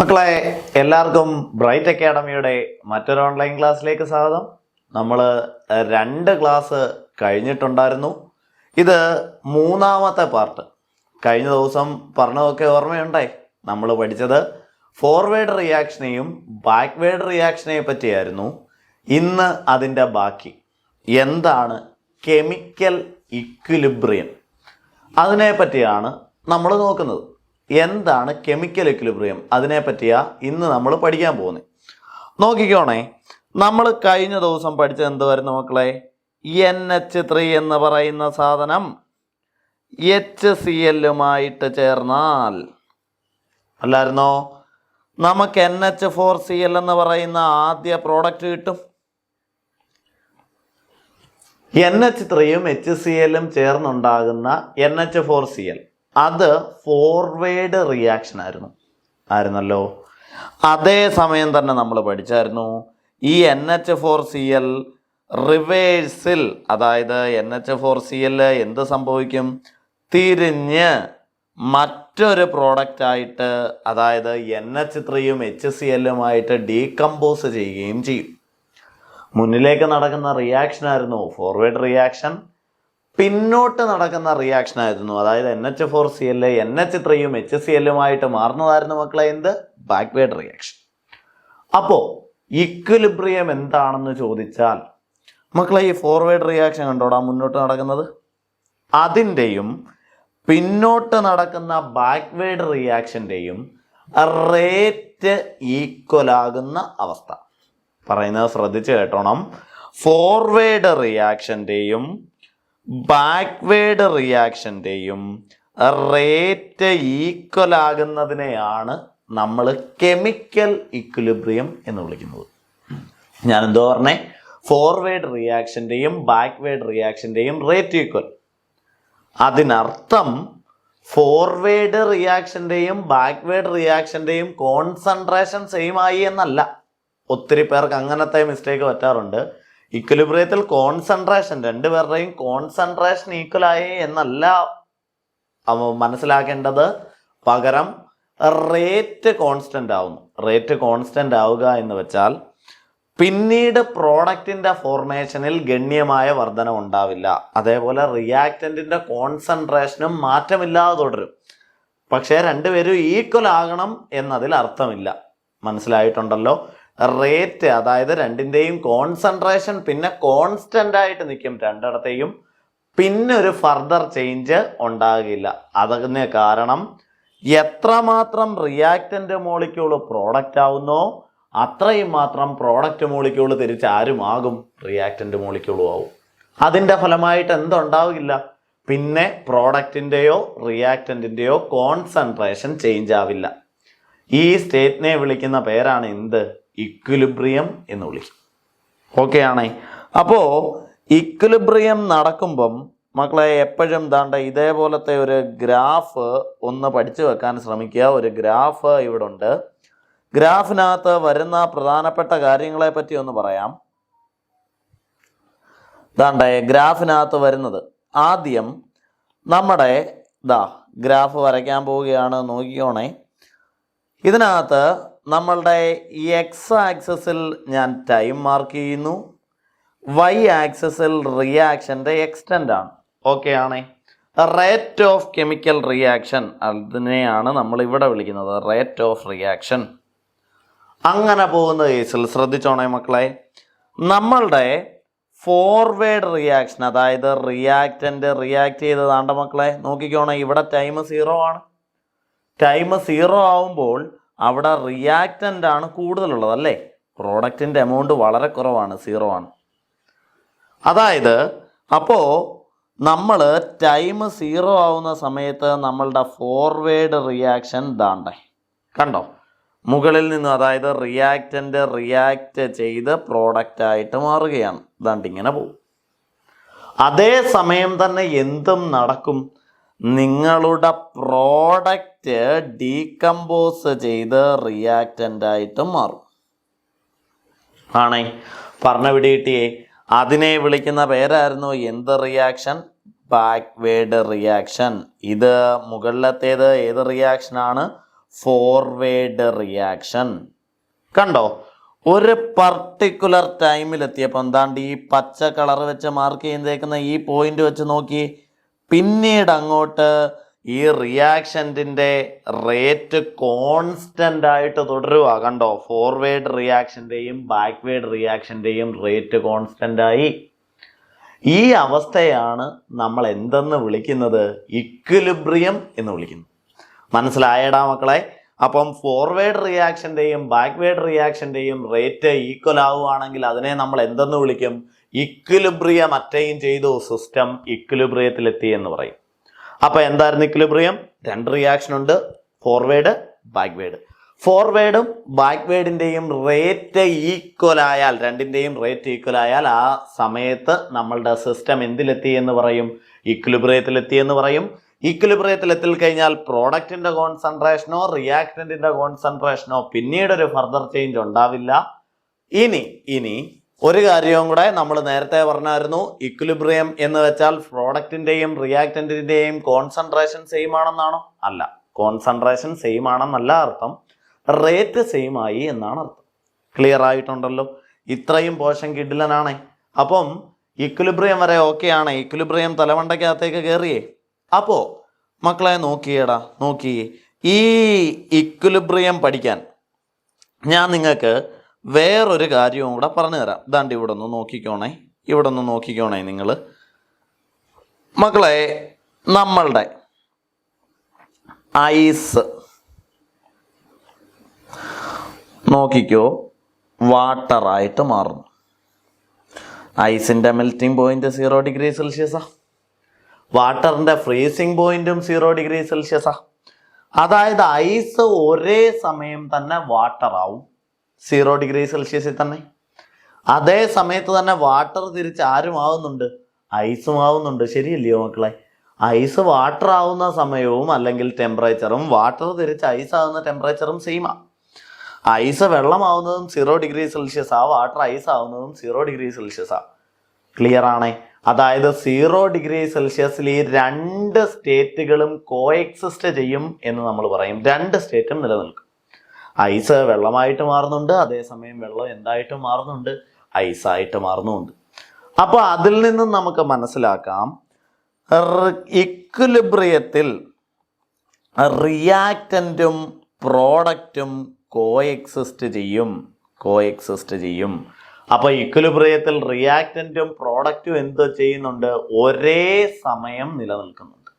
മക്കളെ എല്ലാവർക്കും ബ്രൈറ്റ് അക്കാഡമിയുടെ മറ്റൊരു ഓൺലൈൻ ക്ലാസ്സിലേക്ക് സ്വാഗതം. നമ്മൾ രണ്ട് ക്ലാസ് കഴിഞ്ഞിട്ടുണ്ടായിരുന്നു. ഇത് മൂന്നാമത്തെ പാർട്ട് കഴിഞ്ഞ ദിവസം പറഞ്ഞതൊക്കെ ഓർമ്മയുണ്ടേ നമ്മൾ പഠിച്ചത് ഫോർവേഡ് റിയാക്ഷനെയും ബാക്ക്വേഡ് റിയാക്ഷനെയും പറ്റിയായിരുന്നു. ഇന്ന് അതിന്റെ ബാക്കി. എന്താണ് കെമിക്കൽ ഇക്വിലിബ്രിയം അതിനെ പറ്റിയാണ് നമ്മൾ നോക്കുന്നത്. എന്താണ് കെമിക്കൽ എക്വിലിബ്രിയം അതിനെ പറ്റിയാ ഇന്ന് നമ്മൾ പഠിക്കാൻ പോകുന്നത് നോക്കിക്കോണേ. നമ്മൾ കഴിഞ്ഞ ദിവസം പഠിച്ചത് എന്തുവായിരുന്നു മക്കളെ? എൻ എച്ച് ത്രീ എന്ന് പറയുന്ന സാധനം എച്ച് സി എല്ലുമായിട്ട് ചേർന്നാൽ. അല്ലായിരുന്നോ? നമുക്ക് N H four C L എന്ന് പറയുന്ന ആദ്യ പ്രോഡക്റ്റ് കിട്ടും. എൻ എച്ച് ത്രീയും എച്ച് സി എല്ലും ചേർന്നുണ്ടാകുന്ന N H four C L അത് ഫോർവേഡ് റിയാക്ഷൻ ആയിരുന്നു. ആയിരുന്നല്ലോ. അതേ സമയം തന്നെ നമ്മൾ പഠിച്ചായിരുന്നു. ഈ N H four C L റിവേഴ്സിൽ അതായത് N H four C L എന്ത് സംഭവിക്കും? തിരിഞ്ഞ് മറ്റൊരു പ്രോഡക്റ്റ് ആയിട്ട് അതായത് എൻ എച്ച് ത്രീയും എച്ച് സി എല്ലുമായിട്ട് ഡീകമ്പോസ് ചെയ്യുകയും ചെയ്യും. മുന്നിലേക്ക് നടക്കുന്ന റിയാക്ഷൻ ആയിരുന്നു. ഫോർവേഡ് റിയാക്ഷൻ പിന്നോട്ട് നടക്കുന്ന റിയാക്ഷൻ ആയിരുന്നു. അതായത് N H four C L N H ത്രീയും എച്ച് സി എല്ലുമായിട്ട് മാറുന്നതായിരുന്നു മക്കളെ. എന്ത്? ബാക്ക്വേഡ് റിയാക്ഷൻ അപ്പോൾ ഇക്വിലിബ്രിയം എന്താണെന്ന് ചോദിച്ചാൽ മക്കളെ ഈ ഫോർവേഡ് റിയാക്ഷൻ കണ്ടോടാ മുന്നോട്ട് നടക്കുന്നത്? അതിന്റെയും പിന്നോട്ട് നടക്കുന്ന ബാക്ക്വേഡ് റിയാക്ഷന്റെയും റേറ്റ് ഈക്വൽ ആകുന്ന അവസ്ഥ. പറയുന്നത് ശ്രദ്ധിച്ച് കേട്ടോണം. ഫോർവേഡ് റിയാക്ഷന്റെയും ബാക്ക്വേഡ് റിയാക്ഷന്റെയും റേറ്റ് ഈക്വൽ ആകുന്നതിനെയാണ് നമ്മൾ കെമിക്കൽ ഇക്വിലിബ്രിയം എന്ന് വിളിക്കുന്നത്. ഞാൻ എന്തോ പറഞ്ഞേ? ഫോർവേഡ് റിയാക്ഷന്റെയും ബാക്ക്വേഡ് റിയാക്ഷന്റെയും റേറ്റ് ഈക്വൽ. അതിനർത്ഥം ഫോർവേഡ് റിയാക്ഷന്റെയും ബാക്ക്വേഡ് റിയാക്ഷന്റെയും കോൺസെൻട്രേഷൻ സെയിം ആയി എന്നല്ല. ഒത്തിരി പേർക്ക് അങ്ങനത്തെ മിസ്റ്റേക്ക് പറ്റാറുണ്ട് ഇക്വലിബ്രിയത്തിൽ കോൺസെൻട്രേഷൻ രണ്ടുപേരുടെയും കോൺസെൻട്രേഷൻ ഈക്വൽ ആയി എന്നല്ല മനസ്സിലാക്കേണ്ടത്. പകരം റേറ്റ് കോൺസ്റ്റന്റ് ആവുന്നു. റേറ്റ് കോൺസ്റ്റന്റ് ആവുക എന്ന് വെച്ചാൽ പിന്നീട് പ്രോഡക്റ്റിന്റെ ഫോർമേഷനിൽ ഗണ്യമായ വർധന ഉണ്ടാവില്ല. അതേപോലെ റിയാക്റ്റന്റിന്റെ കോൺസെൻട്രേഷനും മാറ്റമില്ലാതെ തുടരും. പക്ഷേ രണ്ടുപേരും ഈക്വൽ ആകണം എന്നതിൽ അർത്ഥമില്ല. മനസ്സിലായിട്ടുണ്ടല്ലോ? റേറ്റ് അതായത് രണ്ടിന്റെയും കോൺസെൻട്രേഷൻ പിന്നെ കോൺസ്റ്റന്റ് ആയിട്ട് നിൽക്കും രണ്ടിടത്തെയും. പിന്നെ ഒരു ഫർദർ ചേഞ്ച് ഉണ്ടാകില്ല. അതിന് കാരണം എത്രമാത്രം റിയാക്റ്റന്റ് മോളിക്യൂൾ പ്രോഡക്റ്റ് ആവുന്നോ അത്രയും മാത്രം പ്രോഡക്റ്റ് മോളിക്യൂൾ തിരിച്ച് ആരുമാകും റിയാക്റ്റന്റ് മോളിക്യൂളും ആവും. അതിന്റെ ഫലമായിട്ട് എന്തുണ്ടാവില്ല? പിന്നെ പ്രോഡക്റ്റിന്റെയോ റിയാക്റ്റന്റിന്റെയോ കോൺസെൻട്രേഷൻ ചേഞ്ച് ആവില്ല. ഈ സ്റ്റേറ്റിനെ വിളിക്കുന്ന പേരാണ് എന്ത്? ഇക്വിലിബ്രിയം എന്ന് വിളിക്കും ഓക്കെ ആണേ. അപ്പോൾ ഇക്വിലിബ്രിയം നടക്കുമ്പം മക്കളെ എപ്പോഴും ദാണ്ട ഇതേപോലത്തെ ഒരു ഗ്രാഫ് ഒന്ന് പഠിച്ചു വെക്കാൻ ശ്രമിക്കുക. ഒരു ഗ്രാഫ് ഇവിടെ ഉണ്ട് ഗ്രാഫിനകത്ത് വരുന്ന പ്രധാനപ്പെട്ട കാര്യങ്ങളെ പറ്റി ഒന്ന് പറയാം. ദാണ്ടേ ഗ്രാഫിനകത്ത് വരുന്നത് ആദ്യം നമ്മുടെ ദാ ഗ്രാഫ് വരയ്ക്കാൻ പോവുകയാണ്. നോക്കിയോണേ ഇതിനകത്ത് നമ്മളുടെ എക്സ് ആക്സസിൽ ഞാൻ ടൈം മാർക്ക് ചെയ്യുന്നു. വൈ ആക്സസിൽ റിയാക്ഷന്റെ എക്സ്റ്റന്റ് ആണ്. ഓക്കെ ആണേ. റേറ്റ് ഓഫ് കെമിക്കൽ റിയാക്ഷൻ അതിനെയാണ് നമ്മൾ ഇവിടെ വിളിക്കുന്നത്. റേറ്റ് ഓഫ് റിയാക്ഷൻ അങ്ങനെ പോകുന്ന കേസിൽ ശ്രദ്ധിച്ചോണേ മക്കളെ. നമ്മളുടെ ഫോർവേഡ് റിയാക്ഷൻ അതായത് റിയാക്റ്റന്റ് റിയാക്ട് ചെയ്തതാണ്ട മക്കളെ. നോക്കിക്കോണേ ഇവിടെ ടൈം സീറോ ആണ്. ടൈം സീറോ ആവുമ്പോൾ അവിടെ റിയാക്റ്റന്റ് ആണ് കൂടുതലുള്ളത് അല്ലേ? പ്രോഡക്റ്റിന്റെ എമൗണ്ട് വളരെ കുറവാണ് സീറോ ആണ്. അതായത് അപ്പോൾ നമ്മൾ ടൈം സീറോ ആവുന്ന സമയത്ത് നമ്മളുടെ ഫോർവേഡ് റിയാക്ഷൻ ദാണ്ടേ കണ്ടോ? മുകളിൽ നിന്ന് അതായത് റിയാക്റ്റന്റ് റിയാക്റ്റ് ചെയ്ത് പ്രോഡക്റ്റ് ആയിട്ട് മാറുകയാണ്. ദാണ്ട് ഇങ്ങനെ പോകും അതേ സമയം തന്നെ എന്തും നടക്കും. നിങ്ങളുടെ പ്രോഡക്റ്റ് ഡീകമ്പോസ് ചെയ്ത് റിയാക്റ്റന്റ് ആയിട്ട് മാറും. ആണേ പറഞ്ഞ പിടികിട്ടിയേ അതിനെ വിളിക്കുന്ന പേരായിരുന്നു എന്ത് റിയാക്ഷൻ? Backward reaction. ഇത് മുകളിലത്തേത് ഏത് റിയാക്ഷനാണ്? Forward reaction. കണ്ടോ ഒരു പർട്ടിക്കുലർ ടൈമിൽ എത്തിയപ്പോൾ എന്താണ്ട് ഈ പച്ച കളർ വെച്ച് മാർക്ക് ചെയ്തേക്കുന്ന ഈ പോയിന്റ് വെച്ച് നോക്കി പിന്നീട് അങ്ങോട്ട് ഈ റിയാക്ഷന്റിന്റെ റേറ്റ് കോൺസ്റ്റന്റ് ആയിട്ട് തുടരുക കണ്ടോ? ഫോർവേഡ് റിയാക്ഷന്റെയും ബാക്ക്വേഡ് റിയാക്ഷന്റെയും റേറ്റ് കോൺസ്റ്റന്റ് ആയി. ഈ അവസ്ഥയാണ് നമ്മൾ എന്തെന്ന് വിളിക്കുന്നത്? ഇക്വിലിബ്രിയം എന്ന് വിളിക്കുന്നു. മനസ്സിലായടാ മക്കളെ? അപ്പം ഫോർവേഡ് റിയാക്ഷന്റെയും ബാക്ക്വേഡ് റിയാക്ഷന്റെയും റേറ്റ് ഈക്വൽ ആവുകയാണെങ്കിൽ അതിനെ നമ്മൾ എന്തെന്ന് വിളിക്കും? ഇക്വിലിബ്രിയം അറ്റൈൻ ചെയ്തു. സിസ്റ്റം ഇക്വിലിബ്രിയത്തിലെത്തി എന്ന് പറയും. അപ്പോൾ എന്തായിരുന്നു ഇക്വിലിബ്രിയം? രണ്ട് റിയാക്ഷൻ ഉണ്ട്. ഫോർവേഡ് ബാക്ക്വേഡ് ഫോർവേഡും ബാക്ക്വേഡിന്റെയും റേറ്റ് ഈക്വൽ ആയാൽ രണ്ടിന്റെയും റേറ്റ് ഈക്വൽ ആയാൽ ആ സമയത്ത് നമ്മളുടെ സിസ്റ്റം എന്തിലെത്തി എന്ന് പറയും? ഇക്വിലിബ്രിയത്തിലെത്തി എന്ന് പറയും. ഇക്വിലിബ്രിയത്തിൽ എത്തിക്കഴിഞ്ഞാൽ പ്രോഡക്റ്റിന്റെ കോൺസെൻട്രേഷനോ റിയാക്ടന്റിന്റെ കോൺസെൻട്രേഷനോ പിന്നീട് ഒരു ഫർദർ ചേഞ്ച് ഉണ്ടാവില്ല. ഇനി ഇനി ഒരു കാര്യവും കൂടെ നമ്മൾ നേരത്തെ പറഞ്ഞായിരുന്നു ഇക്വിലിബ്രിയം എന്ന് വെച്ചാൽ പ്രോഡക്റ്റിന്റെയും റിയാക്റ്റന്റിന്റെയും കോൺസെൻട്രേഷൻ സെയിം ആണെന്നാണോ? അല്ല കോൺസെൻട്രേഷൻ സെയിം ആണെന്നല്ല അർത്ഥം റേറ്റ് സെയിം ആയി എന്നാണ് അർത്ഥം. ക്ലിയർ ആയിട്ടുണ്ടല്ലോ? ഇത്രയും പോഷൻ കിഡിലനാണേ. അപ്പം ഇക്വിലിബ്രിയം വരെ ഓക്കെ ആണ്. ഇക്വിലിബ്രിയം തലമണ്ടയ്ക്കകത്തേക്ക് കയറിയേ അപ്പോൾ മക്കളെ നോക്കിയേടാ നോക്കിയേ. ഈ ഇക്വിലിബ്രിയം പഠിക്കാൻ ഞാൻ നിങ്ങൾക്ക് വേറൊരു കാര്യവും കൂടെ പറഞ്ഞു തരാം. ഇതാണ്ട് ഇവിടെ ഒന്ന് നോക്കിക്കോണേ. ഇവിടെ ഒന്ന് നോക്കിക്കോണേ നിങ്ങൾ മക്കളെ നമ്മളുടെ ഐസ്. നോക്കിക്കോ വാട്ടറായിട്ട് മാറുന്നു. ഐസിന്റെ മെൽറ്റിംഗ് പോയിന്റ് സീറോ ഡിഗ്രി സെൽഷ്യസാ വാട്ടറിന്റെ ഫ്രീസിംഗ് പോയിന്റും സീറോ ഡിഗ്രി സെൽഷ്യസാ അതായത് ഐസ് ഒരേ സമയം തന്നെ വാട്ടർ ആവും. സീറോ ഡിഗ്രി സെൽഷ്യസിൽ തന്നെ. അതേ സമയത്ത് തന്നെ വാട്ടർ തിരിച്ച് ആരും ആവുന്നുണ്ട്. ഐസും ആവുന്നുണ്ട്. ശരിയല്ലയോ മക്കളെ? ഐസ് വാട്ടർ ആവുന്ന സമയവും അല്ലെങ്കിൽ ടെമ്പറേച്ചറും വാട്ടർ തിരിച്ച് ഐസ് ആവുന്ന ടെമ്പറേച്ചറും സെയിമാ ഐസ് വെള്ളമാവുന്നതും സീറോ ഡിഗ്രി സെൽഷ്യസ് ആ. വാട്ടർ ഐസ് ആവുന്നതും സീറോ ഡിഗ്രി സെൽഷ്യസ് ആ. ക്ലിയർ ആണേ? അതായത് സീറോ ഡിഗ്രി സെൽഷ്യസിൽ ഈ രണ്ട് സ്റ്റേറ്റുകളും കോ എക്സിസ്റ്റ് ചെയ്യും എന്ന് നമ്മൾ പറയും. രണ്ട് സ്റ്റേറ്റും നിലനിൽക്കും. ഐസ് വെള്ളമായിട്ട് മാറുന്നുണ്ട് അതേസമയം വെള്ളം എന്തായിട്ട് മാറുന്നുണ്ട് ഐസായിട്ട് മാറുന്നുമുണ്ട്. അപ്പോൾ അതിൽ നിന്നും നമുക്ക് മനസ്സിലാക്കാം ഇക്വിലിബ്രിയത്തിൽ റിയാക്റ്റന്റും പ്രോഡക്റ്റും കോ എക്സിസ്റ്റ് ചെയ്യും കോ എക്സിസ്റ്റ് ചെയ്യും. അപ്പോൾ ഇക്വിലിബ്രിയത്തിൽ റിയാക്റ്റന്റും പ്രോഡക്റ്റും എന്ത് ചെയ്യുന്നുണ്ട്? ഒരേ സമയം നിലനിൽക്കുന്നുണ്ട്.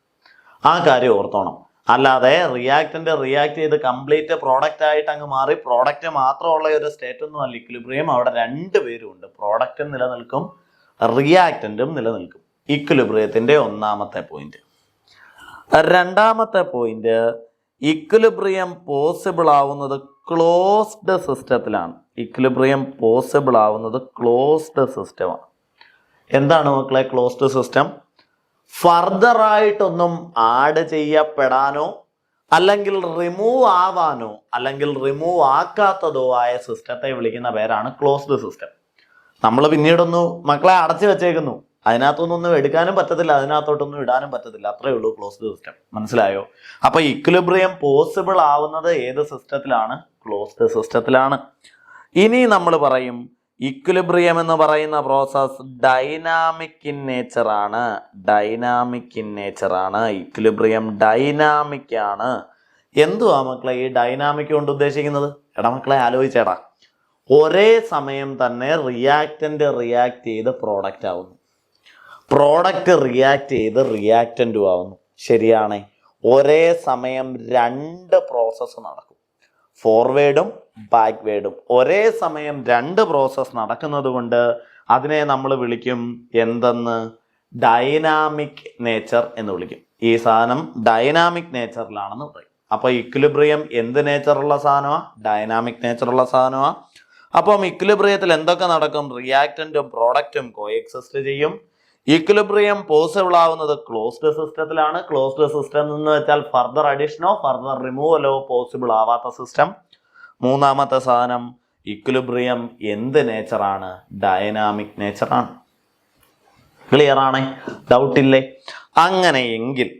ആ കാര്യം ഓർത്തോണം. അല്ലാതെ റിയാക്റ്റന്റ് റിയാക്ട് ചെയ്ത് കംപ്ലീറ്റ് പ്രോഡക്റ്റ് ആയിട്ട് അങ്ങ് മാറി. പ്രോഡക്റ്റ് മാത്രമുള്ള ഒരു സ്റ്റേറ്റ് ഒന്നും അല്ല ഇക്വിലിബ്രിയം അവിടെ രണ്ട് പേരും ഉണ്ട്. പ്രോഡക്റ്റും നിലനിൽക്കും റിയാക്റ്റന്റും നിലനിൽക്കും. ഇക്വിലിബ്രിയത്തിന്റെ ഒന്നാമത്തെ പോയിന്റ് രണ്ടാമത്തെ പോയിന്റ് ഇക്വിലിബ്രിയം പോസിബിൾ ആവുന്നത് ക്ലോസ്ഡ് സിസ്റ്റത്തിലാണ് ഇക്വിലിബ്രിയം പോസിബിൾ ആവുന്നത് ക്ലോസ്ഡ് സിസ്റ്റമാണ് എന്താണ് മക്കളെ ക്ലോസ്ഡ് സിസ്റ്റം ഫർദർ ആയിട്ടൊന്നും ആഡ് ചെയ്യപ്പെടാനോ അല്ലെങ്കിൽ റിമൂവ് ആവാനോ അല്ലെങ്കിൽ റിമൂവ് ആക്കാത്തതോ ആയ സിസ്റ്റത്തെ വിളിക്കുന്ന പേരാണ് ക്ലോസ്ഡ് സിസ്റ്റം. നമ്മൾ പിന്നീടൊന്ന് മക്കളെ അടച്ചു വെച്ചേക്കുന്നു. അതിനകത്തൊന്നും എടുക്കാനും പറ്റത്തില്ല അതിനകത്തോട്ടൊന്നും ഇടാനും പറ്റത്തില്ല. അത്രേ ഉള്ളൂ ക്ലോസ്ഡ് സിസ്റ്റം. മനസ്സിലായോ? അപ്പൊ ഇക്വിലിബ്രിയം പോസിബിൾ ആവുന്നത് ഏത് സിസ്റ്റത്തിലാണ്? ക്ലോസ്ഡ് സിസ്റ്റത്തിലാണ്. ഇനി നമ്മൾ പറയും ഇക്വിലിബ്രിയം എന്ന് പറയുന്ന പ്രോസസ് ഡൈനാമിക് ഇൻ നേച്ചർ ആണ്. ഡൈനാമിക് ഇൻ നേച്ചർ ആണ്. ഇക്വിലിബ്രിയം ഡൈനാമിക് ആണ്. എന്തുവാ മക്കളെ ഈ ഡൈനാമിക് കൊണ്ട് ഉദ്ദേശിക്കുന്നത്? എടാ മക്കളെ ആലോചിച്ചേടാ. ഒരേ സമയം തന്നെ റിയാക്റ്റന്റ് റിയാക്ട് ചെയ്ത് പ്രോഡക്റ്റ് ആവുന്നു. പ്രോഡക്റ്റ് റിയാക്ട് ചെയ്ത് റിയാക്റ്റന്റും ആവുന്നു. ശരിയാണേ. ഒരേ സമയം രണ്ട് പ്രോസസ്സ് നടക്കും. ഫോർവേഡും ബാക്ക്വേഡും ഒരേ സമയം രണ്ട് പ്രോസസ്സ് നടക്കുന്നത് കൊണ്ട് അതിനെ നമ്മൾ വിളിക്കും എന്തെന്ന്? ഡൈനാമിക് നേച്ചർ എന്ന് വിളിക്കും. ഈ സാധനം ഡൈനാമിക് നേച്ചറിലാണെന്ന് പറയും. അപ്പോൾ ഇക്വിലിബ്രിയം എന്ത് നേച്ചറുള്ള സാധനമാണ് ഡൈനാമിക് നേച്ചറുള്ള സാധനമാണ് അപ്പം ഇക്വിലിബ്രിയത്തിൽ എന്തൊക്കെ നടക്കും? റിയാക്റ്റന്റും പ്രോഡക്റ്റും കോ എക്സിസ്റ്റ് ചെയ്യും. ഇക്വിലിബ്രിയം പോസിബിൾ ആവുന്നത് ക്ലോസ്ഡ് സിസ്റ്റത്തിലാണ് ക്ലോസ്ഡ് സിസ്റ്റം എന്ന് വെച്ചാൽ ഫർദർ അഡീഷനോ ഫർദർ റിമൂവലോ പോസിബിൾ ആവാത്ത സിസ്റ്റം മൂന്നാമത്തെ സാധനം ഇക്വിലിബ്രിയം എന്ത് നേച്ചറാണ് ഡയനാമിക് നേച്ചറാണ് ക്ലിയർ ആണേ. ഡൗട്ട് ഇല്ലേ? അങ്ങനെയെങ്കിൽ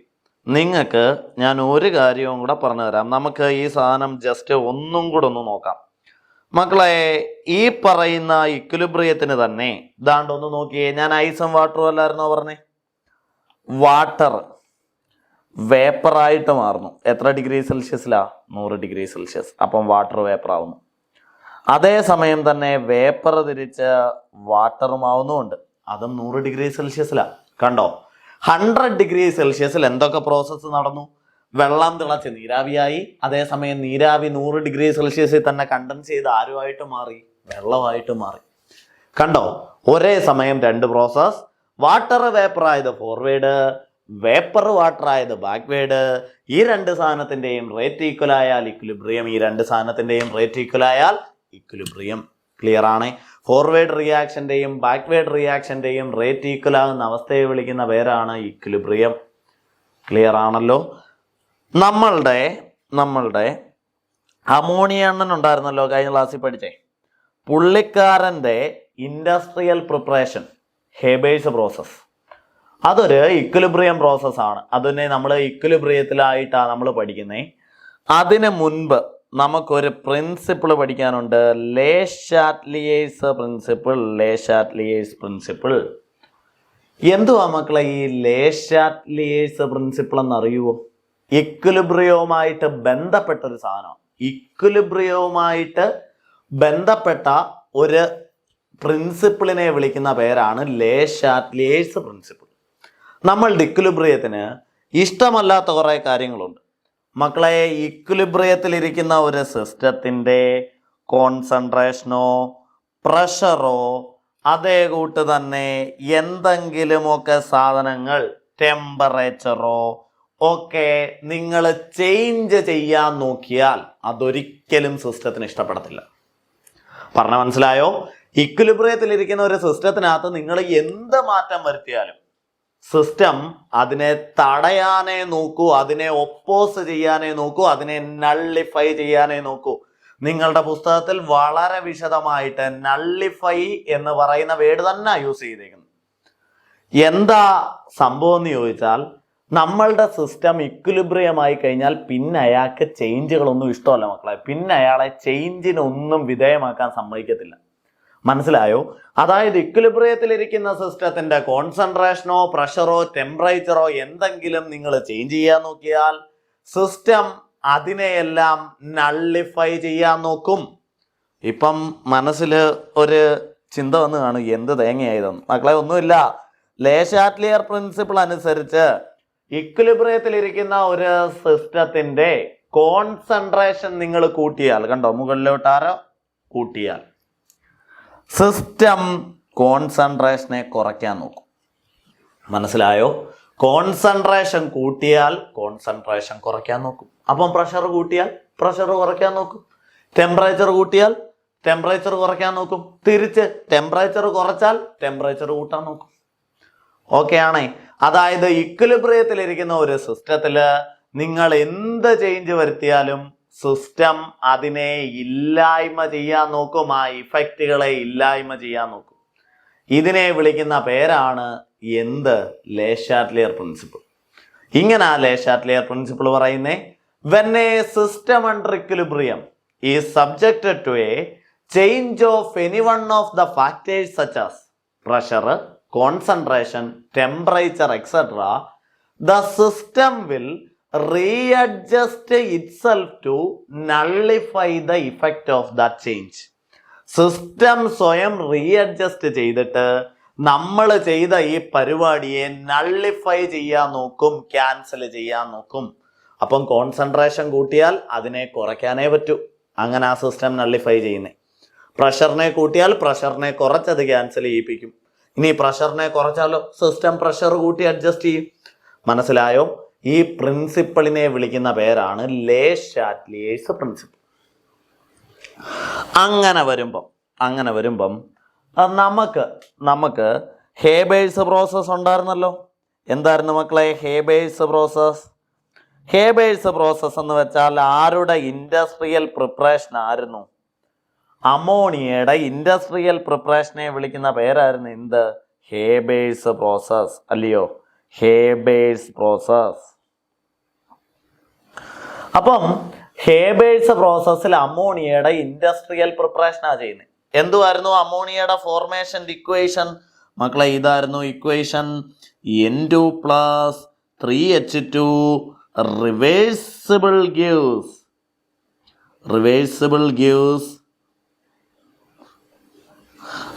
നിങ്ങൾക്ക് ഞാൻ ഒരു കാര്യവും കൂടെ പറഞ്ഞു തരാം നമുക്ക് ഈ സാധനം ജസ്റ്റ് ഒന്നും കൂടെ ഒന്ന് നോക്കാം. മക്കളെ ഈ പറയുന്ന ഇക്വിലിബ്രിയത്തിന് തന്നെ ഇതാണ്ട് ഒന്ന് നോക്കിയേ ഞാൻ ഐസും വാട്ടറും അല്ലായിരുന്നോ പറഞ്ഞേ? വാട്ടർ വേപ്പറായിട്ട് മാറുന്നു. എത്ര ഡിഗ്രി സെൽഷ്യസിലാ നൂറ് ഡിഗ്രി സെൽഷ്യസ് അപ്പം വാട്ടർ വേപ്പർ ആവുന്നു. അതേസമയം തന്നെ വേപ്പർ തിരിച്ച് വാട്ടറുമാവുന്നുമുണ്ട് അതും നൂറ് ഡിഗ്രി സെൽഷ്യസിലാ കണ്ടോ? ഹൺഡ്രഡ് ഡിഗ്രി സെൽഷ്യസിൽ എന്തൊക്കെ പ്രോസസ്സ് നടന്നു? വെള്ളം തിളച്ച് നീരാവിയായി. അതേസമയം നീരാവി നൂറ് ഡിഗ്രി സെൽഷ്യസിൽ തന്നെ കണ്ടൻസ് ചെയ്ത് ആരുമായിട്ട് മാറി? വെള്ളമായിട്ട് മാറി. കണ്ടോ? ഒരേ സമയം രണ്ട് പ്രോസസ് വാട്ടർ വേപ്പർ ആയത് ഫോർവേഡ് വേപ്പർ വാട്ടർ ആയത് ബാക്ക്വേഡ് ഈ രണ്ട് സാധനത്തിന്റെയും റേറ്റ് ഈക്വൽ ആയാൽ ഇക്വിലിബ്രിയം ഈ രണ്ട് സാധനത്തിന്റെയും റേറ്റ് ഈക്വൽ ആയാൽ ഇക്വിലിബ്രിയം ക്ലിയർ ആണ്. ഫോർവേഡ് റിയാക്ഷന്റെയും ബാക്ക്വേഡ് റിയാക്ഷന്റെയും റേറ്റ് ഈക്വൽ ആകുന്ന അവസ്ഥയെ വിളിക്കുന്ന പേരാണ് ഇക്വിലിബ്രിയം ക്ലിയർ ആണല്ലോ? നമ്മളുടെ നമ്മളുടെ അമോണിയ എണ്ണൻ ഉണ്ടായിരുന്നല്ലോ കഴിഞ്ഞ ക്ലാസ്സിൽ പഠിച്ചേ. പുള്ളിക്കാരന്റെ ഇൻഡസ്ട്രിയൽ പ്രിപ്പറേഷൻ ഹെബേഴ്സ് പ്രോസസ് അതൊരു ഇക്വലിബ്രിയം പ്രോസസ് ആണ്. അതിനെ നമ്മൾ ഇക്വലിബ്രിയത്തിലായിട്ടാണ് നമ്മൾ പഠിക്കുന്നത് അതിന് മുൻപ് നമുക്കൊരു പ്രിൻസിപ്പിൾ പഠിക്കാനുണ്ട്. ലേ ഷാറ്റ്ലിയേഴ്സ് പ്രിൻസിപ്പിൾ ലേ ഷാറ്റ്ലിയേഴ്സ് പ്രിൻസിപ്പിൾ എന്തുവാ മക്കളെ ഈ ലേ ഷാറ്റ്ലിയേഴ്സ് പ്രിൻസിപ്പിൾ എന്നറിയുമോ ഇക്വിലിബ്രിയവുമായിട്ട് ബന്ധപ്പെട്ട ഒരു സാധനമാണ്. ഇക്വിലിബ്രിയവുമായിട്ട് ബന്ധപ്പെട്ട ഒരു പ്രിൻസിപ്പിളിനെ വിളിക്കുന്ന പേരാണ് ലേ ഷാറ്റ്ലിയേഴ്സ് പ്രിൻസിപ്പിൾ നമ്മളുടെ ഇക്വിലിബ്രിയത്തിന് ഇഷ്ടമല്ലാത്ത കുറേ കാര്യങ്ങളുണ്ട്. മക്കളെ ഇക്വിലിബ്രിയത്തിലിരിക്കുന്ന ഒരു സിസ്റ്റത്തിന്റെ കോൺസെൻട്രേഷനോ പ്രഷറോ അതേ കൂട്ട് തന്നെ എന്തെങ്കിലുമൊക്കെ സാധനങ്ങൾ ടെമ്പറേച്ചറോ ഒക്കെ നിങ്ങൾ ചേഞ്ച് ചെയ്യാൻ നോക്കിയാൽ അതൊരിക്കലും സിസ്റ്റത്തിന് ഇഷ്ടപ്പെടത്തില്ല. പറഞ്ഞ മനസ്സിലായോ? ഇക്വിലിബ്രിയത്തിലിരിക്കുന്ന ഒരു സിസ്റ്റത്തിനകത്ത് നിങ്ങൾ എന്ത് മാറ്റം വരുത്തിയാലും സിസ്റ്റം അതിനെ തടയാനേ നോക്കൂ അതിനെ ഒപ്പോസ് ചെയ്യാനേ നോക്കൂ അതിനെ നള്ളിഫൈ ചെയ്യാനേ നോക്കൂ. നിങ്ങളുടെ പുസ്തകത്തിൽ വളരെ വിശദമായിട്ട് നള്ളിഫൈ എന്ന് പറയുന്ന വേർഡ് തന്നെ യൂസ് ചെയ്തേക്കുന്നത്. എന്താ സംഭവം എന്ന് ചോദിച്ചാൽ നമ്മളുടെ സിസ്റ്റം ഇക്വിലിബ്രിയമായി കഴിഞ്ഞാൽ പിന്നെ അയാൾക്ക് ചേഞ്ചുകളൊന്നും ഇഷ്ടമല്ല മക്കളെ. പിന്നെ അയാളെ ചേഞ്ചിനൊന്നും വിധേയമാക്കാൻ സമ്മതിക്കത്തില്ല. മനസ്സിലായോ? അതായത് ഇക്വിലിബ്രിയത്തിലിരിക്കുന്ന സിസ്റ്റത്തിന്റെ കോൺസെൻട്രേഷനോ പ്രഷറോ ടെമ്പറേച്ചറോ എന്തെങ്കിലും നിങ്ങൾ ചേഞ്ച് ചെയ്യാൻ നോക്കിയാൽ സിസ്റ്റം അതിനെയെല്ലാം നള്ളിഫൈ ചെയ്യാൻ നോക്കും. ഇപ്പം മനസ്സിൽ ഒരു ചിന്ത വന്ന് കാണും എന്ത് തേങ്ങയായതെന്ന് മക്കളെ ഒന്നുമില്ല. ലേശാറ്റ്ലിയർ പ്രിൻസിപ്പിൾ അനുസരിച്ച് ഇക്വിലിബ്രിയത്തിലിരിക്കുന്ന ഒരു സിസ്റ്റത്തിന്റെ കോൺസെൻട്രേഷൻ നിങ്ങൾ കൂട്ടിയാൽ കണ്ടോ? മുകളിലോട്ടാരോ? കൂട്ടിയാൽ. സിസ്റ്റം കോൺസെൻട്രേഷനെ കുറയ്ക്കാൻ നോക്കും. മനസ്സിലായോ? കോൺസെൻട്രേഷൻ കൂട്ടിയാൽ കോൺസെൻട്രേഷൻ കുറയ്ക്കാൻ നോക്കും. അപ്പം പ്രഷർ കൂട്ടിയാൽ പ്രഷർ കുറയ്ക്കാൻ നോക്കും. ടെമ്പറേച്ചർ കൂട്ടിയാൽ ടെമ്പറേച്ചർ കുറയ്ക്കാൻ നോക്കും. തിരിച്ച് ടെമ്പറേച്ചർ കുറച്ചാൽ ടെമ്പറേച്ചർ കൂട്ടാൻ നോക്കും. ഓക്കെ ആണേ അതായത് ഇക്വലിബ്രിയത്തിലിരിക്കുന്ന ഒരു സിസ്റ്റത്തിൽ നിങ്ങൾ എന്ത് ചേഞ്ച് വരുത്തിയാലും സിസ്റ്റം അതിനെ ഇല്ലായ്മ ചെയ്യാൻ നോക്കും ആ ഇഫക്റ്റുകളെ ഇല്ലായ്മ ചെയ്യാൻ നോക്കും. ഇതിനെ വിളിക്കുന്ന പേരാണ് എന്ത്? ലേഷാറ്റ്ലിയർ പ്രിൻസിപ്പിൾ ഇങ്ങനെ ആ ലേഷാറ്റ്ലിയർ പ്രിൻസിപ്പിൾ പറയുന്നേ when a system under equilibrium is subjected to a change of any one of the factors such as pressure concentration temperature etcetera the system will readjust itself to nullify the effect of that change system സ്വയം readjust ചെയ്തിട്ട് നമ്മൾ ചെയ്ത ഈ പരിപാടിയെ nullify ചെയ്യാൻ നോക്കും cancel ചെയ്യാൻ നോക്കും. അപ്പം കോൺസെൻട്രേഷൻ കൂട്ടിയാൽ അതിനെ കുറയ്ക്കാനേ പറ്റൂ. അങ്ങനെ ആ സിസ്റ്റം നള്ളിഫൈ ചെയ്യുന്നേ. പ്രഷറിനെ കൂട്ടിയാൽ പ്രഷറിനെ കുറച്ചത് ക്യാൻസൽ ചെയ്യിപ്പിക്കും. ഇനി പ്രഷറിനെ കുറച്ചാലോ? സിസ്റ്റം പ്രഷർ കൂട്ടി അഡ്ജസ്റ്റ് ചെയ്യും. മനസ്സിലായോ? ഈ പ്രിൻസിപ്പളിനെ വിളിക്കുന്ന പേരാണ് ലേ ഷാറ്റ്ലിയേഴ്സ് പ്രിൻസിപ്പിൾ അങ്ങനെ വരുമ്പം അങ്ങനെ വരുമ്പം നമുക്ക് നമുക്ക് ഹേബേഴ്സ് പ്രോസസ് ഉണ്ടായിരുന്നല്ലോ. എന്തായിരുന്നു മക്കളെ? ഹേബേഴ്സ് പ്രോസസ് ഹേബേഴ്സ് പ്രോസസ് എന്ന് വെച്ചാൽ ആരുടെ ഇൻഡസ്ട്രിയൽ പ്രിപ്പറേഷൻ ആയിരുന്നു? അമോണിയയുടെ ഇൻഡസ്ട്രിയൽ പ്രിപ്പറേഷനെ വിളിക്കുന്ന പേരായിരുന്നു എന്ത്? ഹേബേഴ്സ് പ്രോസസ് അല്ലയോ? Haber's process. അപ്പം ഹേബേഴ്സ് പ്രോസസ്സിൽ അമോണിയയുടെ ഇൻഡസ്ട്രിയൽ പ്രിപ്പറേഷനാണ് ചെയ്യുന്നത് എന്തുമായിരുന്നു അമോണിയയുടെ ഫോർമേഷന്റെ ഇക്വേഷൻ മക്കളെ ഇതായിരുന്നു equation N two plus three H two reversible gives reversible gives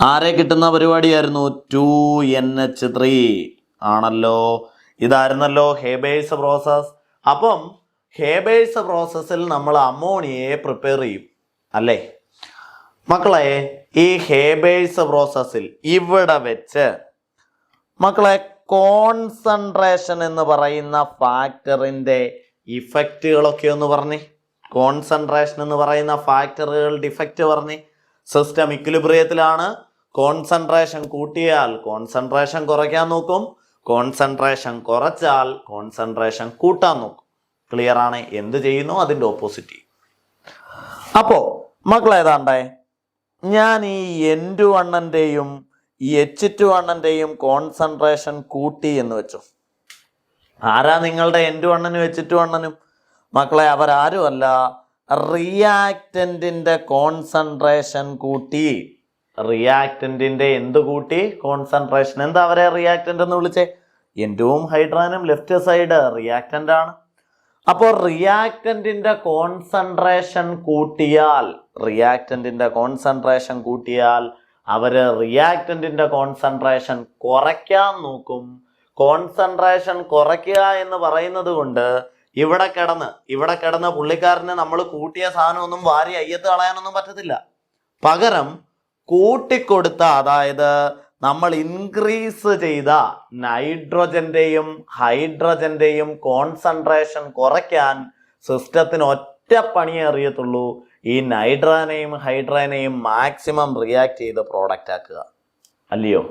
ആരെ കിട്ടുന്ന പരിപാടിയായിരുന്നു ടു എൻ എച്ച് ത്രീ. ആണല്ലോ. ഇതായിരുന്നല്ലോ ഹേബേഴ്സ് പ്രോസസ്. അപ്പം ഹേബേഴ്സ് പ്രോസസ്സിൽ നമ്മൾ അമോണിയയെ പ്രിപ്പയർ ചെയ്യും. അല്ലേ? മക്കളെ ഈ ഹേബേഴ്സ് പ്രോസസ്സിൽ ഇവിടെ വെച്ച് മക്കളെ കോൺസെൻട്രേഷൻ എന്ന് പറയുന്ന ഫാക്ടറിന്റെ ഇഫക്റ്റുകളൊക്കെ ഒന്ന് പറഞ്ഞേ. കോൺസെൻട്രേഷൻ എന്ന് പറയുന്ന ഫാക്ടറുകളുടെ ഇഫക്റ്റ് പറഞ്ഞേ. സിസ്റ്റം ഇക്വിലിബ്രിയത്തിലാണ് കോൺസെൻട്രേഷൻ കൂട്ടിയാൽ കോൺസെൻട്രേഷൻ കുറയ്ക്കാൻ നോക്കും. കോൺസെൻട്രേഷൻ കുറച്ചാൽ കോൺസെൻട്രേഷൻ കൂട്ടാൻ നോക്കും. ക്ലിയർ ആണ്? എന്ത് ചെയ്യുന്നു? അതിന്റെ ഓപ്പോസിറ്റ് അപ്പോ അപ്പോൾ മക്കളേതാണ്ടേ ഞാൻ ഈ എൻ ടു വണ്ണന്റെയും എച്ച് ടു വണ്ണന്റെയും കോൺസെൻട്രേഷൻ കൂട്ടി എന്ന് വെച്ചു. ആരാ നിങ്ങളുടെ എൻ ടു വണ്ണനും എച്ച് ടു വണ്ണനും മക്കളെ അവരാരുമല്ല. റിയാക്റ്റന്റിന്റെ കോൺസെൻട്രേഷൻ കൂട്ടി. റിയാക്റ്റന്റിന്റെ എന്ത് കൂട്ടി? കോൺസെൻട്രേഷൻ എന്താ അവരെ റിയാക്റ്റന്റ് എന്ന് വിളിച്ചേ? എന്റുവും ഹൈഡ്രാനും ലെഫ്റ്റ് സൈഡ് റിയാക്റ്റന്റ് ആണ്. അപ്പോൾ റിയാക്റ്റന്റിന്റെ കോൺസെൻട്രേഷൻ കൂട്ടിയാൽ റിയാക്റ്റന്റിന്റെ കോൺസെൻട്രേഷൻ കൂട്ടിയാൽ അവർ റിയാക്റ്റന്റിന്റെ കോൺസെൻട്രേഷൻ കുറയ്ക്കാൻ നോക്കും. കോൺസെൻട്രേഷൻ കുറയ്ക്കുക എന്ന് പറയുന്നത് കൊണ്ട് ഇവിടെ കിടന്ന് ഇവിടെ കിടന്ന് പുള്ളിക്കാരന് നമ്മൾ കൂട്ടിയ സാധനമൊന്നും വാരി അയ്യത്ത് കളയാനൊന്നും പറ്റത്തില്ല. പകരം കൂട്ടിക്കൊടുത്ത അതായത് നമ്മൾ ഇൻക്രീസ് ചെയ്ത നൈട്രജന്റെയും ഹൈഡ്രജന്റെയും കോൺസെൻട്രേഷൻ കുറയ്ക്കാൻ സിസ്റ്റത്തിന് ഒറ്റ പണിയേ അറിയത്തുള്ളൂ. ഈ നൈട്രജനെയും ഹൈഡ്രജനെയും മാക്സിമം റിയാക്ട് ചെയ്ത് പ്രോഡക്റ്റ് ആക്കുക. അല്ലയോ?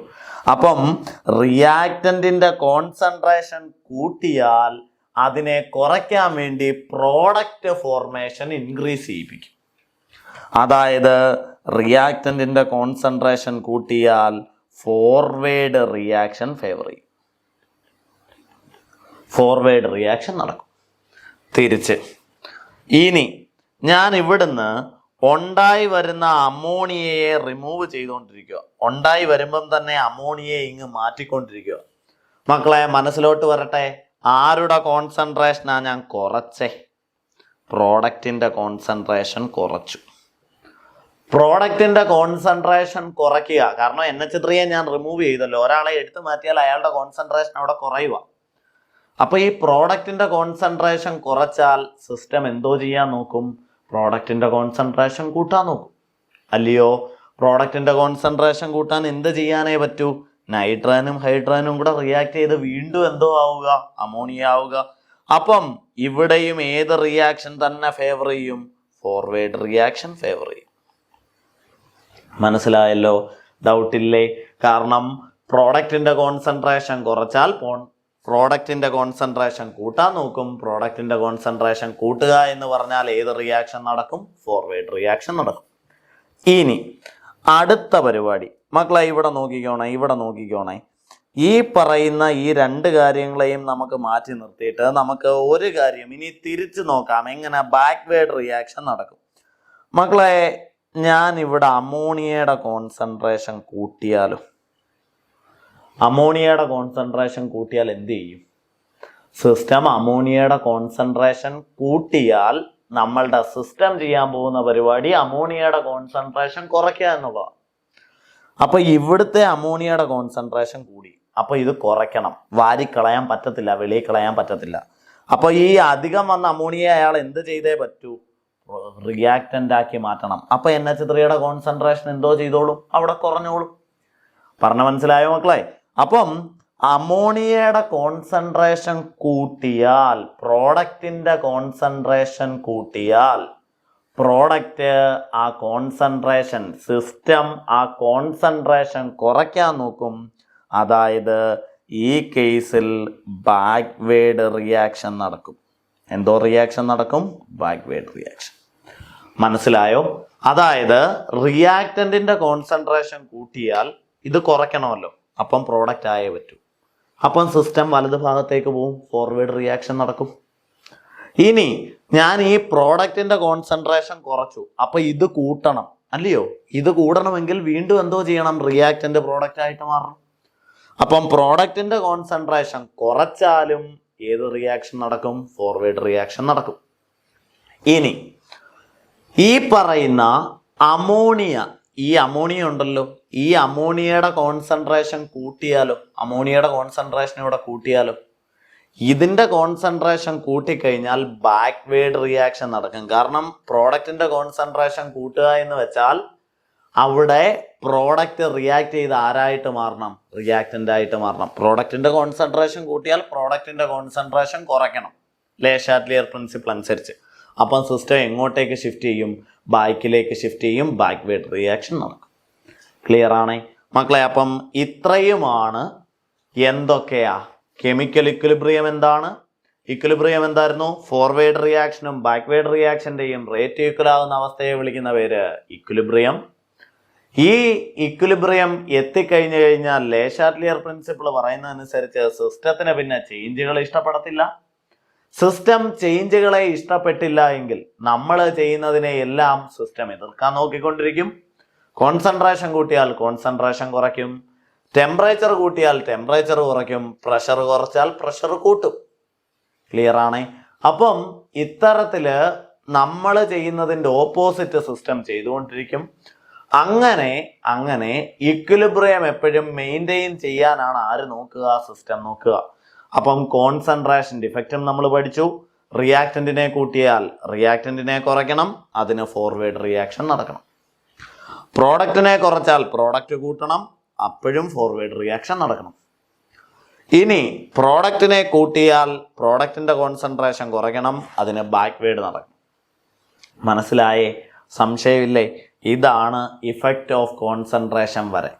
അപ്പം റിയാക്റ്റന്റിന്റെ കോൺസെൻട്രേഷൻ കൂട്ടിയാൽ അതിനെ കുറയ്ക്കാൻ വേണ്ടി പ്രോഡക്റ്റ് ഫോർമേഷൻ ഇൻക്രീസ് ചെയ്യിപ്പിക്കും. അതായത് റിയാക്റ്റന്റിന്റെ കോൺസെൻട്രേഷൻ കൂട്ടിയാൽ ഫോർവേഡ് റിയാക്ഷൻ ഫേവർ ചെയ്യും. ഫോർവേഡ് റിയാക്ഷൻ നടക്കും. തിരിച്ച്. ഇനി ഞാൻ ഇവിടുന്ന് ഉണ്ടായി വരുന്ന അമോണിയയെ റിമൂവ് ചെയ്തുകൊണ്ടിരിക്കുക ഉണ്ടായി വരുമ്പം തന്നെ അമോണിയയെ ഇങ്ങ് മാറ്റിക്കൊണ്ടിരിക്കുക. മക്കളെ മനസ്സിലോട്ട് വരട്ടെ. ആരുടെ കോൺസെൻട്രേഷനാ ഞാൻ കുറച്ചേ? പ്രോഡക്റ്റിന്റെ കോൺസെൻട്രേഷൻ കുറച്ചു. പ്രോഡക്റ്റിന്റെ കോൺസെൻട്രേഷൻ കുറയ്ക്കുക. കാരണം എൻ എച്ച് ത്രീയെ ഞാൻ റിമൂവ് ചെയ്തല്ലോ. ഒരാളെ എടുത്തു മാറ്റിയാൽ അയാളുടെ കോൺസെൻട്രേഷൻ അവിടെ കുറയുക അപ്പൊ ഈ പ്രോഡക്റ്റിന്റെ കോൺസെൻട്രേഷൻ കുറച്ചാൽ സിസ്റ്റം എന്തോ ചെയ്യാൻ നോക്കും? പ്രോഡക്റ്റിന്റെ കോൺസെൻട്രേഷൻ കൂട്ടാൻ നോക്കും. അല്ലയോ? പ്രോഡക്റ്റിന്റെ കോൺസെൻട്രേഷൻ കൂട്ടാൻ എന്ത് ചെയ്യാനേ പറ്റൂ? നൈട്രജനും ഹൈഡ്രാനും കൂടെ റിയാക്ട് ചെയ്ത് വീണ്ടും എന്തോ ആവുക അമോണിയ ആവുക. അപ്പം ഇവിടെയും ഏത് റിയാക്ഷൻ തന്നെ ഫേവർ ചെയ്യും? ഫോർവേഡ് റിയാക്ഷൻ ഫേവർ ചെയ്യും. മനസ്സിലായല്ലോ? ഡൗട്ടില്ലേ കാരണം പ്രോഡക്റ്റിന്റെ കോൺസെൻട്രേഷൻ കുറച്ചാൽ പോൺ പ്രോഡക്റ്റിന്റെ കോൺസെൻട്രേഷൻ കൂട്ടാൻ നോക്കും. പ്രോഡക്റ്റിന്റെ കോൺസെൻട്രേഷൻ കൂട്ടുക എന്ന് പറഞ്ഞാൽ ഏത് റിയാക്ഷൻ നടക്കും? ഫോർവേഡ് റിയാക്ഷൻ നടക്കും. ഇനി അടുത്ത പരിപാടി. മക്കളെ ഇവിടെ നോക്കിക്കോണേ ഇവിടെ നോക്കിക്കോണേ. ഈ പറയുന്ന ഈ രണ്ട് കാര്യങ്ങളെയും നമുക്ക് മാറ്റി നിർത്തിയിട്ട് നമുക്ക് ഒരു കാര്യം ഇനി തിരിച്ചു നോക്കാം. എങ്ങനെ ബാക്ക്വേഡ് റിയാക്ഷൻ നടക്കും. മക്കളെ ഞാൻ ഇവിടെ അമോണിയയുടെ കോൺസെൻട്രേഷൻ കൂട്ടിയാലോ അമോണിയയുടെ കോൺസെൻട്രേഷൻ കൂട്ടിയാൽ എന്ത് ചെയ്യും? സിസ്റ്റം അമോണിയയുടെ കോൺസെൻട്രേഷൻ കൂട്ടിയാൽ നമ്മളുടെ സിസ്റ്റം ചെയ്യാൻ പോകുന്ന പരിപാടി അമോണിയയുടെ കോൺസെൻട്രേഷൻ കുറയ്ക്കുക എന്നുള്ളതാണ് അപ്പൊ ഇവിടുത്തെ അമോണിയയുടെ കോൺസെൻട്രേഷൻ കൂടി. അപ്പൊ ഇത് കുറയ്ക്കണം. വാരിക്കളയാൻ പറ്റത്തില്ല വെളിയിൽ കളയാൻ പറ്റത്തില്ല. അപ്പൊ ഈ അധികം വന്ന അമോണിയ അയാൾ എന്ത് ചെയ്തേ പറ്റൂ? റിയാക്റ്റന്റ് ആക്കി മാറ്റണം. അപ്പൊ എൻ എച്ച് ത്രീയുടെ കോൺസെൻട്രേഷൻ എന്തോ ചെയ്തോളും. അവിടെ കുറഞ്ഞോളും. പറഞ്ഞ മനസ്സിലായോ മക്കളെ? അപ്പം അമോണിയയുടെ കോൺസെൻട്രേഷൻ കൂട്ടിയാൽ പ്രോഡക്റ്റിന്റെ കോൺസെൻട്രേഷൻ കൂട്ടിയാൽ പ്രോഡക്റ്റ് ആ കോൺസെൻട്രേഷൻ സിസ്റ്റം ആ കോൺസെൻട്രേഷൻ കുറയ്ക്കാൻ നോക്കും. അതായത് ഈ കേസിൽ ബാക്ക്വേഡ് റിയാക്ഷൻ നടക്കും. എന്തോ റിയാക്ഷൻ നടക്കും? ബാക്ക്വേഡ് റിയാക്ഷൻ മനസ്സിലായോ? അതായത് റിയാക്റ്റന്റിന്റെ കോൺസെൻട്രേഷൻ കൂട്ടിയാൽ ഇത് കുറയ്ക്കണമല്ലോ. അപ്പം പ്രോഡക്റ്റ് ആയേ പറ്റൂ. അപ്പം സിസ്റ്റം വലത് ഭാഗത്തേക്ക് പോവും. ഫോർവേഡ് റിയാക്ഷൻ നടക്കും. ഇനി ഞാൻ ഈ പ്രോഡക്റ്റിന്റെ കോൺസെൻട്രേഷൻ കുറച്ചു. അപ്പൊ ഇത് കൂട്ടണം. അല്ലയോ? ഇത് കൂടണമെങ്കിൽ വീണ്ടും എന്തോ ചെയ്യണം? റിയാക്റ്റന്റ് പ്രോഡക്റ്റ് ആയിട്ട് മാറണം. അപ്പം പ്രോഡക്റ്റിന്റെ കോൺസെൻട്രേഷൻ കുറച്ചാലും ഏത് റിയാക്ഷൻ നടക്കും? ഫോർവേഡ് റിയാക്ഷൻ നടക്കും. ഇനി ഈ പറയുന്ന അമോണിയ ഈ അമോണിയ ഉണ്ടല്ലോ. ഈ അമോണിയയുടെ കോൺസെൻട്രേഷൻ കൂട്ടിയാലോ അമോണിയയുടെ കോൺസെൻട്രേഷൻ ഇവിടെ കൂട്ടിയാലോ ഇതിന്റെ കോൺസെൻട്രേഷൻ കൂട്ടിക്കഴിഞ്ഞാൽ ബാക്ക്വേഡ് റിയാക്ഷൻ നടക്കും. കാരണം പ്രോഡക്റ്റിന്റെ കോൺസെൻട്രേഷൻ കൂട്ടുക എന്ന് വെച്ചാൽ അവിടെ പ്രോഡക്റ്റ് റിയാക്ട് ചെയ്ത് ആരായിട്ട് മാറണം? റിയാക്റ്റന്റ് ആയിട്ട് മാറണം. പ്രോഡക്റ്റിന്റെ കോൺസെൻട്രേഷൻ കൂട്ടിയാൽ പ്രോഡക്റ്റിന്റെ കോൺസെൻട്രേഷൻ കുറയ്ക്കണം. ലേഷാറ്റ്ലിയർ പ്രിൻസിപ്പിൾ അനുസരിച്ച്. അപ്പം സിസ്റ്റം എങ്ങോട്ടേക്ക് ഷിഫ്റ്റ് ചെയ്യും? ബാക്കിലേക്ക് ഷിഫ്റ്റ് ചെയ്യും. ബാക്ക് വേർഡ് റിയാക്ഷൻ നടക്കും. ക്ലിയർ ആണേ? മക്കളെ അപ്പം ഇത്രയുമാണ് എന്തൊക്കെയാ? കെമിക്കൽ ഇക്വലിബ്രിയം എന്താണ്? ഇക്വലിബ്രിയം എന്തായിരുന്നു? ഫോർവേഡ് റിയാക്ഷനും ബാക്ക്വേഡ് റിയാക്ഷന്റെയും റേറ്റ് ഈക്വൽ ആകുന്ന അവസ്ഥയെ വിളിക്കുന്ന പേര് ഇക്വലിബ്രിയം ഈ ഇക്വലിബ്രിയം എത്തിക്കഴിഞ്ഞു കഴിഞ്ഞാൽ ലേഷാറ്റ്ലിയർ പ്രിൻസിപ്പിൾ പറയുന്നതനുസരിച്ച് സിസ്റ്റത്തിന് പിന്നെ ചേഞ്ചുകൾ ഇഷ്ടപ്പെടത്തില്ല. സിസ്റ്റം ചേഞ്ചുകളെ ഇഷ്ടപ്പെട്ടില്ല എങ്കിൽ നമ്മൾ ചെയ്യുന്നതിനെ എല്ലാം സിസ്റ്റം എതിർക്കാൻ നോക്കിക്കൊണ്ടിരിക്കും. കോൺസെൻട്രേഷൻ കൂട്ടിയാൽ കോൺസെൻട്രേഷൻ കുറയ്ക്കും. ടെമ്പറേച്ചർ കൂട്ടിയാൽ ടെമ്പറേച്ചർ കുറയ്ക്കും. പ്രഷർ കുറച്ചാൽ പ്രഷർ കൂട്ടും. ക്ലിയർ ആണേ? അപ്പം ഇത്തരത്തിൽ നമ്മൾ ചെയ്യുന്നതിന്റെ ഓപ്പോസിറ്റ് സിസ്റ്റം ചെയ്തുകൊണ്ടിരിക്കും. അങ്ങനെ അങ്ങനെ ഇക്വിലിബ്രിയം എപ്പോഴും മെയിന്റെയിൻ ചെയ്യാനാണ് ആര് നോക്കുക? സിസ്റ്റം നോക്കുക. അപ്പം കോൺസെൻട്രേഷൻ ഡിഫക്റ്റും നമ്മൾ പഠിച്ചു. റിയാക്റ്റന്റിനെ കൂട്ടിയാൽ റിയാക്റ്റന്റിനെ കുറയ്ക്കണം അതിന് ഫോർവേഡ് റിയാക്ഷൻ നടക്കണം. പ്രോഡക്റ്റിനെ കുറച്ചാൽ പ്രോഡക്റ്റ് കൂട്ടണം അപ്പോഴും ഫോർവേഡ് റിയാക്ഷൻ നടക്കണം. ഇനി പ്രോഡക്റ്റിനെ കൂട്ടിയാൽ പ്രോഡക്റ്റിന്റെ കോൺസെൻട്രേഷൻ കുറയ്ക്കണം അതിന് ബാക്ക്വേഡ് നടക്കണം. മനസ്സിലായേ? സംശയമില്ലേ? ഇതാണ് ഇഫക്റ്റ് ഓഫ് കോൺസെൻട്രേഷൻ വരെ.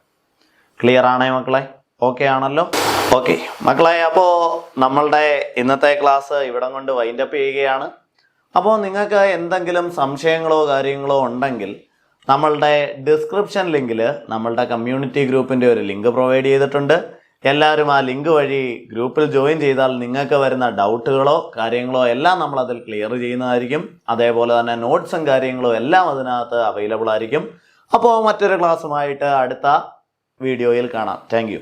ക്ലിയർ ആണേ മക്കളെ? ഓക്കെ ആണല്ലോ. ഓക്കെ മക്കളെ അപ്പോൾ നമ്മളുടെ ഇന്നത്തെ ക്ലാസ് ഇവിടം കൊണ്ട് വൈൻഡപ്പ് ചെയ്യുകയാണ്. അപ്പോൾ നിങ്ങൾക്ക് എന്തെങ്കിലും സംശയങ്ങളോ കാര്യങ്ങളോ ഉണ്ടെങ്കിൽ നമ്മളുടെ ഡിസ്ക്രിപ്ഷൻ ലിങ്കിൽ നമ്മളുടെ കമ്മ്യൂണിറ്റി ഗ്രൂപ്പിന്റെ ഒരു ലിങ്ക് പ്രൊവൈഡ് ചെയ്തിട്ടുണ്ട്. എല്ലാവരും ആ ലിങ്ക് വഴി ഗ്രൂപ്പിൽ ജോയിൻ ചെയ്താൽ നിങ്ങൾക്ക് വരുന്ന ഡൗട്ടുകളോ കാര്യങ്ങളോ എല്ലാം നമ്മൾ അതിൽ ക്ലിയർ ചെയ്യുന്നതായിരിക്കും. അതേപോലെ തന്നെ നോട്ട്സും കാര്യങ്ങളും എല്ലാം അതിനകത്ത് അവൈലബിൾ ആയിരിക്കും. അപ്പോൾ മറ്റൊരു ക്ലാസ്സുമായിട്ട് അടുത്ത വീഡിയോയിൽ കാണാം. താങ്ക്